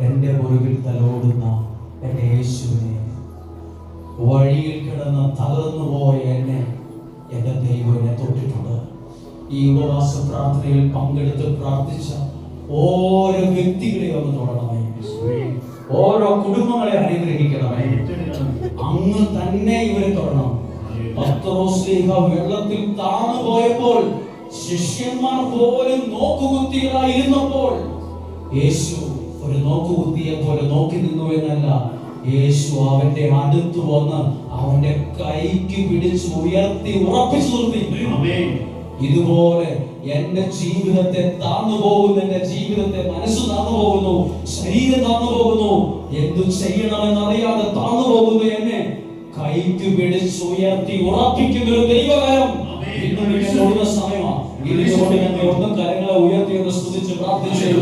എന്റെ മുറിവിൽ തലോടുന്ന എന്റെ യേശുവിനെ. വഴിയിൽ കിടന്ന് തകർന്നു പോയ എന്നെ എന്റെ ദൈവം എന്നെ തൊട്ടിട്ടുണ്ട്. ഈ ഉപവാസ പ്രാർത്ഥനയിൽ പങ്കെടുത്ത് പ്രാർത്ഥിച്ച ഓരോ വ്യക്തികളെ ഒന്ന് തൊടണമേ ഓരോ കുടുംബങ്ങളെ അനുഗ്രഹിക്കണമേ. അങ്ങ് തന്നെ ഇവരെ തൊടണം. പത്രോസ്ലിഹ വെള്ളത്തിൽ താണു പോയപ്പോൾ ശിഷ്യന്മാർ പോലും നോക്കുകുത്തികളായിരുന്നപ്പോൾ യേശു ഒരു നോക്കുകുത്തിയെ പോലെ നോക്കി നിന്നു എന്നല്ല. യേശു അവന്റെ അടുത്ത് വന്ന് അവന്റെ കൈക്ക് പിടിച്ച് ഉയർത്തി ഉറപ്പിച്ചു നിർത്തി. ഇതുപോലെ എന്റെ ജീവിതത്തെ താന്നു പോകുന്നു എന്റെ ജീവിതത്തെ മനസ്സ് താന്നു പോകുന്നു ശരീരം താന്നു പോകുന്നു. എന്തു ചെയ്യണമെന്ന് അറിയാതെ താന്നു പോകുന്നു എന്നെ. കൈക്ക് പിടിച്ച് ഉയർത്തി ഉറപ്പിക്കുന്ന ഒരു ദൈവകരം ഇന്ന് സമയമാണ് ഇതിനോട് ഞങ്ങൾ ഒന്നും പ്രാർത്ഥിച്ചു